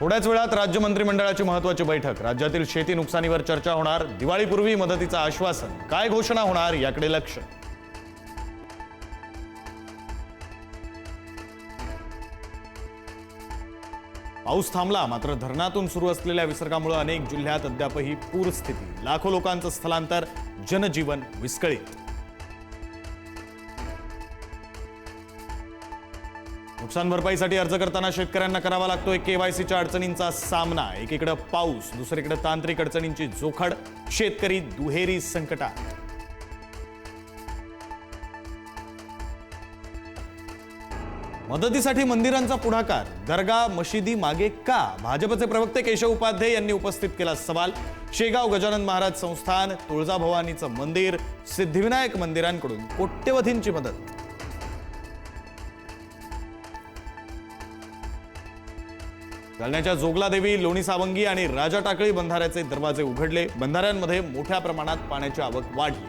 थोड्याच वेळात राज्य मंत्रिमंडळाची महत्वाची बैठक. राज्यातील शेती नुकसानीवर चर्चा होणार दिवाळीपूर्वी मदतीचं आश्वासन. काय घोषणा होणार याकडे लक्ष. पाऊस थांबला मात्र धरणातून सुरू असलेल्या विसर्गामुळे अनेक जिल्ह्यात अद्यापही पूरस्थिती. लाखो लोकांचं स्थलांतर जनजीवन विस्कळीत. नुकसान भरपाईसाठी अर्ज करताना शेतकऱ्यांना करावा लागतोय केवायसीच्या अडचणींचा सामना. एकीकडे पाऊस दुसरीकडे तांत्रिक अडचणींची जोखड. शेतकरी दुहेरी संकटात. मदतीसाठी मंदिरांचा पुढाकार. दर्गा मशिदी मागे का? भाजपचे प्रवक्ते केशव उपाध्ये यांनी उपस्थित केला सवाल. शेगाव गजानन महाराज संस्थान तुळजाभवानीचं मंदिर सिद्धिविनायक मंदिरांकडून कोट्यवधींची मदत. जालन्याच्या जोगलादेवी लोणी सावंगी आणि राजा टाकळी बंधाऱ्याचे दरवाजे उघडले. बंधाऱ्यांमध्ये मोठ्या प्रमाणात पाण्याची आवक वाढली.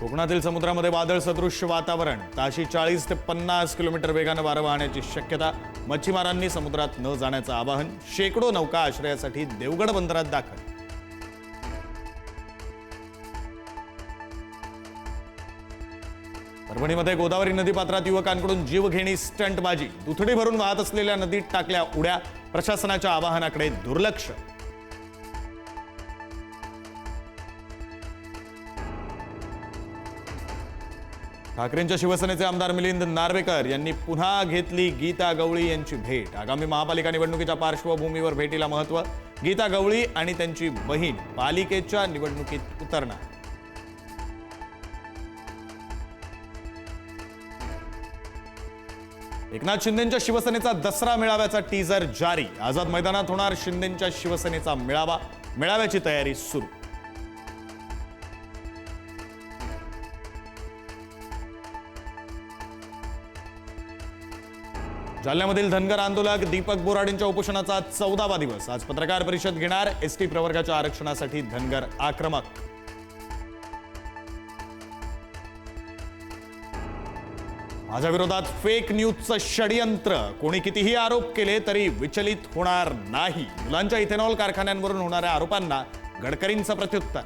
कोकणातील समुद्रामध्ये वादळ सदृश्य वातावरण. ताशी चाळीस ते पन्नास किलोमीटर वेगानं वारं वाहण्याची शक्यता. मच्छीमारांनी समुद्रात न जाण्याचं आवाहन. शेकडो नौका आश्रयासाठी देवगड बंदरात दाखल. परभणीमध्ये गोदावरी नदीपात्रात युवकांकडून जीवघेणी स्टंटबाजी. दुथडी भरून वाहत असलेल्या नदीत टाकल्या उड्या. प्रशासनाच्या आवाहनाकडे दुर्लक्ष. ठाकरेंच्या शिवसेनेचे आमदार मिलिंद नार्वेकर यांनी पुन्हा घेतली गीता गवळी यांची भेट. आगामी महापालिका निवडणुकीच्या पार्श्वभूमीवर भेटीला महत्त्व. गीता गवळी आणि त्यांची बहीण पालिकेच्या निवडणुकीत उतरणार. एकनाथ शिंदेच्या शिवसेनेचा दसरा मेळाव्याचा टीझर जारी. आझाद मैदानात होणार शिंदेच्या शिवसेनेचा मेळावा. मेळाव्याची तयारी सुरू. जालन्यामधील धनगर आंदोलक दीपक बोराडेंच्या उपोषणाचा चौदावा दिवस. आज पत्रकार परिषद घेणार. एसटी प्रवर्गाच्या आरक्षणासाठी धनगर आक्रमक. माझ्या विरोधात फेक न्यूजचं षडयंत्र. कोणी कितीही आरोप केले तरी विचलित होणार नाही. मुलांच्या इथेनॉल कारखान्यांवरून होणाऱ्या आरोपांना गडकरींचं प्रत्युत्तर.